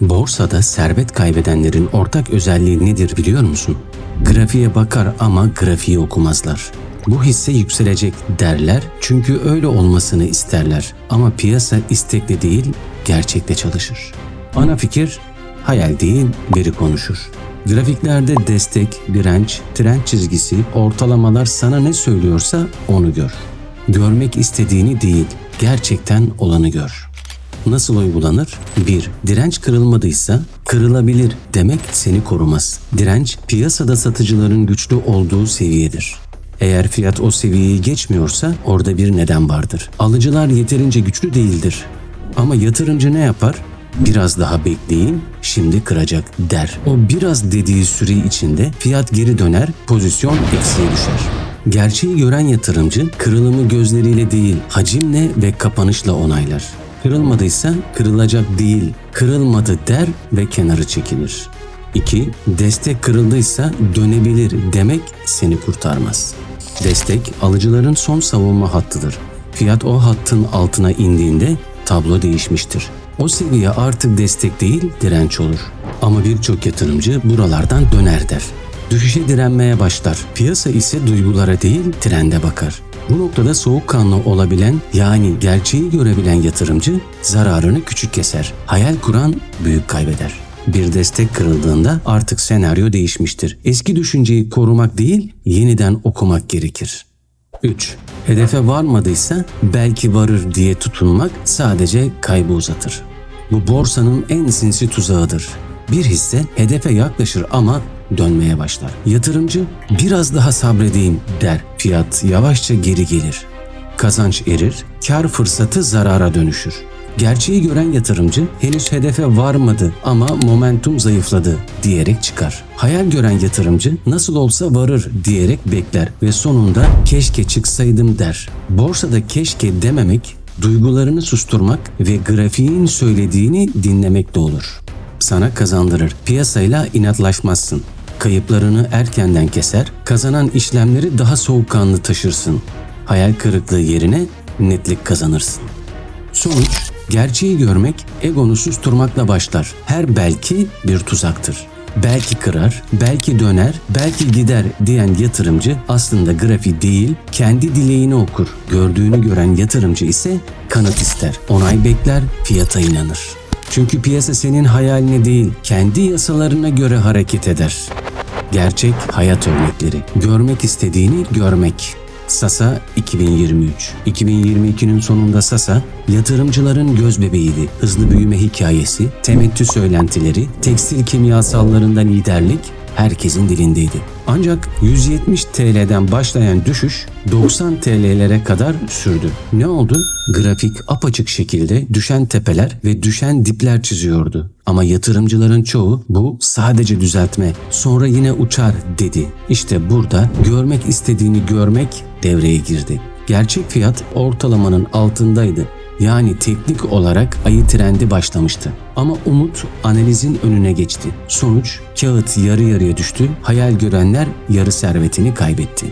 Borsada servet kaybedenlerin ortak özelliği nedir biliyor musun? Grafiğe bakar ama grafiği okumazlar. Bu hisse yükselecek derler çünkü öyle olmasını isterler. Ama piyasa istekle değil, gerçekle çalışır. Ana fikir hayal değil, veri konuşur. Grafiklerde destek, direnç, trend çizgisi, ortalamalar sana ne söylüyorsa onu gör. Görmek istediğini değil, gerçekten olanı gör. Nasıl uygulanır? 1. Direnç kırılmadıysa kırılabilir demek seni korumaz. Direnç piyasada satıcıların güçlü olduğu seviyedir. Eğer fiyat o seviyeyi geçmiyorsa orada bir neden vardır. Alıcılar yeterince güçlü değildir. Ama yatırımcı ne yapar? Biraz daha bekleyin, şimdi kıracak der. O biraz dediği süre içinde fiyat geri döner, pozisyon eksiye düşer. Gerçeği gören yatırımcı kırılımı gözleriyle değil, hacimle ve kapanışla onaylar. Kırılmadıysa kırılacak değil, kırılmadı der ve kenarı çekilir. 2. Destek kırıldıysa dönebilir demek seni kurtarmaz. Destek alıcıların son savunma hattıdır. Fiyat o hattın altına indiğinde tablo değişmiştir. O seviye artık destek değil direnç olur. Ama birçok yatırımcı buralardan döner der. Düşüşe direnmeye başlar. Piyasa ise duygulara değil trende bakar. Bu noktada soğukkanlı olabilen yani gerçeği görebilen yatırımcı zararını küçük keser. Hayal kuran büyük kaybeder. Bir destek kırıldığında artık senaryo değişmiştir. Eski düşünceyi korumak değil, yeniden okumak gerekir. 3. Hedefe varmadıysa belki varır diye tutunmak sadece kaybı uzatır. Bu borsanın en sinsi tuzağıdır. Bir hisse hedefe yaklaşır ama dönmeye başlar. Yatırımcı biraz daha sabredeyim der. Fiyat yavaşça geri gelir. Kazanç erir, kar fırsatı zarara dönüşür. Gerçeği gören yatırımcı henüz hedefe varmadı ama momentum zayıfladı diyerek çıkar. Hayal gören yatırımcı nasıl olsa varır diyerek bekler ve sonunda keşke çıksaydım der. Borsada keşke dememek duygularını susturmak ve grafiğin söylediğini dinlemekte olur. Sana kazandırır. Piyasayla inatlaşmazsın. Kayıplarını erkenden keser, kazanan işlemleri daha soğukkanlı taşırsın. Hayal kırıklığı yerine netlik kazanırsın. Sonuç, gerçeği görmek egonu susturmakla başlar. Her belki bir tuzaktır. Belki kırar, belki döner, belki gider diyen yatırımcı aslında grafiği değil, kendi dileğini okur. Gördüğünü gören yatırımcı ise kanıt ister, onay bekler, fiyata inanır. Çünkü piyasa senin hayaline değil, kendi yasalarına göre hareket eder. Gerçek hayat örnekleri. Görmek istediğini görmek. Sasa 2023. 2022'nin sonunda Sasa yatırımcıların göz bebeğiydi. Hızlı büyüme hikayesi, temettü söylentileri, tekstil kimyasallarında liderlik herkesin dilindeydi. Ancak 170 TL'den başlayan düşüş 90 TL'lere kadar sürdü. Ne oldu? Grafik apaçık şekilde düşen tepeler ve düşen dipler çiziyordu. Ama yatırımcıların çoğu bu sadece düzeltme, sonra yine uçar dedi. İşte burada görmek istediğini görmek devreye girdi. Gerçek fiyat ortalamanın altındaydı. Yani teknik olarak ayı trendi başlamıştı. Ama umut analizin önüne geçti. Sonuç kağıt yarı yarıya düştü, hayal görenler yarı servetini kaybetti.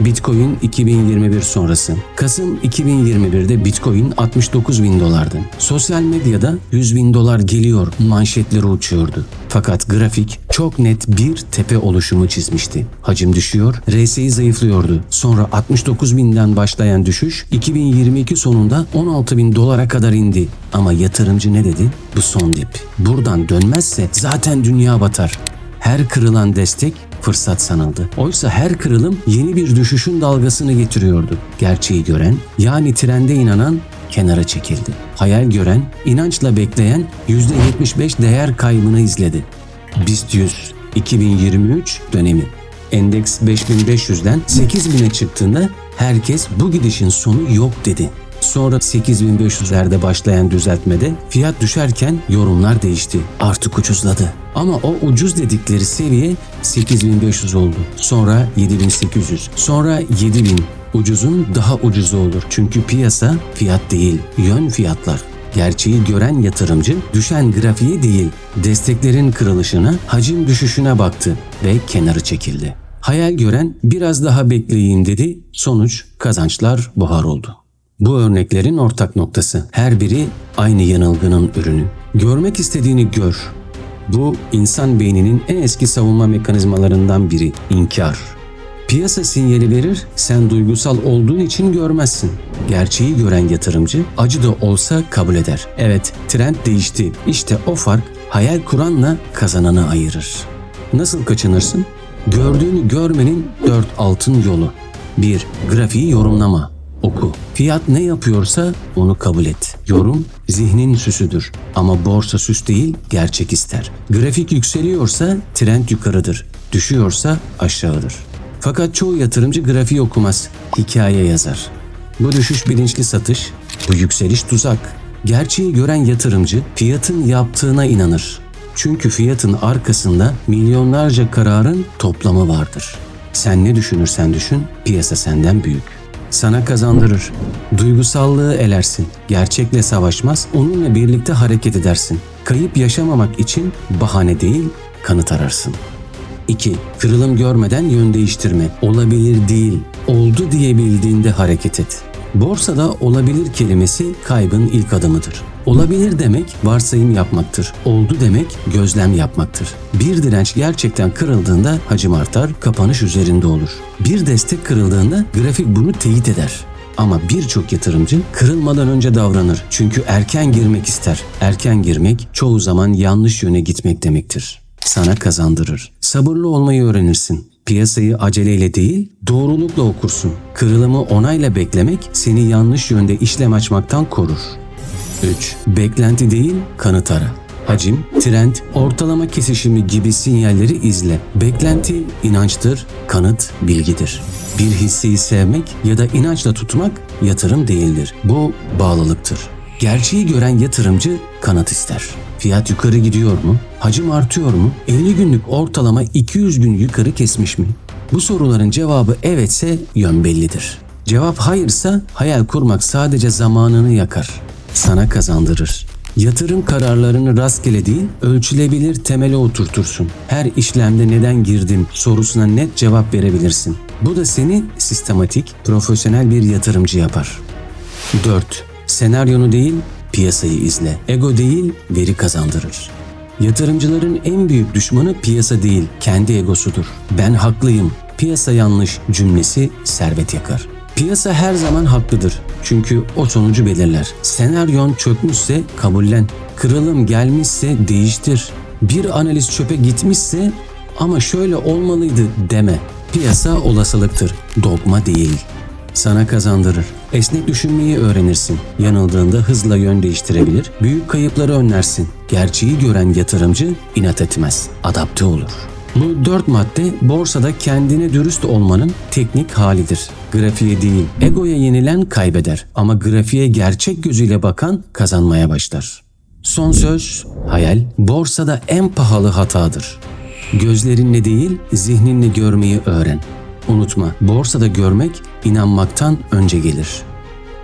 Bitcoin 2021 sonrası. Kasım 2021'de Bitcoin 69 bin dolardı. Sosyal medyada 100 bin dolar geliyor manşetleri uçuyordu. Fakat grafik çok net bir tepe oluşumu çizmişti. Hacim düşüyor, RSI zayıflıyordu. Sonra 69 binden başlayan düşüş 2022 sonunda 16 bin dolara kadar indi. Ama yatırımcı ne dedi? Bu son dip. Buradan dönmezse zaten dünya batar. Her kırılan destek fırsat sanıldı. Oysa her kırılım yeni bir düşüşün dalgasını getiriyordu. Gerçeği gören, yani trende inanan kenara çekildi. Hayal gören, inançla bekleyen %75 değer kaybını izledi. BIST 100 2023 dönemi. Endeks 5500'den 8000'e çıktığında herkes bu gidişin sonu yok dedi. Sonra 8500'lerde başlayan düzeltmede fiyat düşerken yorumlar değişti. Artık ucuzladı. Ama o ucuz dedikleri seviye 8500 oldu. Sonra 7800. Sonra 7000. Ucuzun daha ucuzu olur. Çünkü piyasa fiyat değil, yön fiyatlar. Gerçeği gören yatırımcı düşen grafiğe değil, desteklerin kırılışına, hacim düşüşüne baktı ve kenarı çekildi. Hayal gören biraz daha bekleyeyim dedi, sonuç kazançlar buhar oldu. Bu örneklerin ortak noktası. Her biri aynı yanılgının ürünü. Görmek istediğini gör. Bu insan beyninin en eski savunma mekanizmalarından biri inkar. Piyasa sinyali verir, sen duygusal olduğun için görmezsin. Gerçeği gören yatırımcı acı da olsa kabul eder. Evet, trend değişti. İşte o fark hayal kuranla kazananı ayırır. Nasıl kaçınırsın? Gördüğünü görmenin dört altın yolu. 1. Grafiği yorumlama. Oku. Fiyat ne yapıyorsa onu kabul et. Yorum zihnin süsüdür. Ama borsa süs değil, gerçek ister. Grafik yükseliyorsa trend yukarıdır. Düşüyorsa aşağıdır. Fakat çoğu yatırımcı grafiği okumaz, hikaye yazar. Bu düşüş bilinçli satış, bu yükseliş tuzak. Gerçeği gören yatırımcı fiyatın yaptığına inanır. Çünkü fiyatın arkasında milyonlarca kararın toplamı vardır. Sen ne düşünürsen düşün, piyasa senden büyük. Sana kazandırır. Duygusallığı elersin. Gerçekle savaşmaz, onunla birlikte hareket edersin. Kayıp yaşamamak için bahane değil, kanıt ararsın. 2. Kırılım görmeden yön değiştirme. Olabilir değil, oldu diyebildiğinde hareket et. Borsada olabilir kelimesi kaybın ilk adımıdır. Olabilir demek varsayım yapmaktır. Oldu demek gözlem yapmaktır. Bir direnç gerçekten kırıldığında hacim artar, kapanış üzerinde olur. Bir destek kırıldığında grafik bunu teyit eder. Ama birçok yatırımcı kırılmadan önce davranır. Çünkü erken girmek ister. Erken girmek çoğu zaman yanlış yöne gitmek demektir. Sana kazandırır. Sabırlı olmayı öğrenirsin. Piyasayı aceleyle değil, doğrulukla okursun. Kırılımı onayla beklemek seni yanlış yönde işlem açmaktan korur. 3. Beklenti değil, kanıt ara. Hacim, trend, ortalama kesişimi gibi sinyalleri izle. Beklenti inançtır, kanıt bilgidir. Bir hisseyi sevmek ya da inançla tutmak yatırım değildir. Bu bağlılıktır. Gerçeği gören yatırımcı kanıt ister. Fiyat yukarı gidiyor mu? Hacim artıyor mu? 50 günlük ortalama 200 gün yukarı kesmiş mi? Bu soruların cevabı evetse yön bellidir. Cevap hayırsa hayal kurmak sadece zamanını yakar. Sana kazandırır. Yatırım kararlarını rastgele değil, ölçülebilir temele oturtursun. Her işlemde neden girdim sorusuna net cevap verebilirsin. Bu da seni sistematik, profesyonel bir yatırımcı yapar. 4. Senaryonu değil, piyasayı izle. Ego değil, veri kazandırır. Yatırımcıların en büyük düşmanı piyasa değil, kendi egosudur. Ben haklıyım, piyasa yanlış cümlesi servet yakar. Piyasa her zaman haklıdır. Çünkü o sonucu belirler. Senaryon çökmüşse kabullen. Kırılım gelmişse değiştir. Bir analiz çöpe gitmişse ama şöyle olmalıydı deme. Piyasa olasılıktır, dogma değil sana kazandırır. Esnek düşünmeyi öğrenirsin. Yanıldığında hızla yön değiştirebilir, büyük kayıpları önlersin. Gerçeği gören yatırımcı inat etmez, adapte olur. Bu dört madde borsada kendine dürüst olmanın teknik halidir. Grafiğe değil, egoya yenilen kaybeder ama grafiğe gerçek gözüyle bakan kazanmaya başlar. Son söz, hayal, borsada en pahalı hatadır. Gözlerinle değil, zihninle görmeyi öğren. Unutma, borsada görmek inanmaktan önce gelir.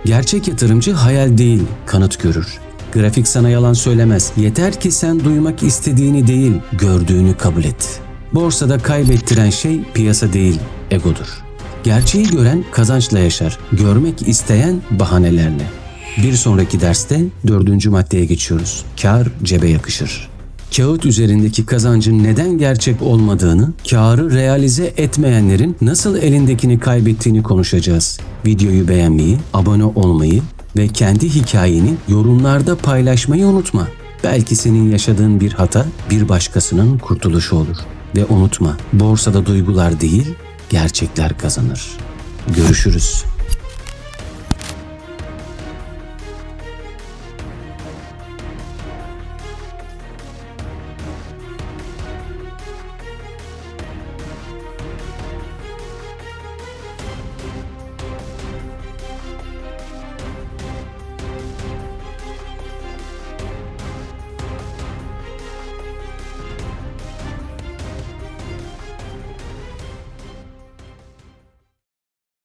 Gerçek yatırımcı hayal değil, kanıt görür. Grafik sana yalan söylemez. Yeter ki sen duymak istediğini değil, gördüğünü kabul et. Borsada kaybettiren şey piyasa değil, egodur. Gerçeği gören kazançla yaşar, görmek isteyen bahanelerle. Bir sonraki derste dördüncü maddeye geçiyoruz. Kar cebe yakışır kağıt üzerindeki kazancın neden gerçek olmadığını, karı realize etmeyenlerin nasıl elindekini kaybettiğini konuşacağız. Videoyu beğenmeyi, abone olmayı ve kendi hikayeni yorumlarda paylaşmayı unutma. Belki senin yaşadığın bir hata bir başkasının kurtuluşu olur. Ve unutma, borsada duygular değil, gerçekler kazanır. Görüşürüz.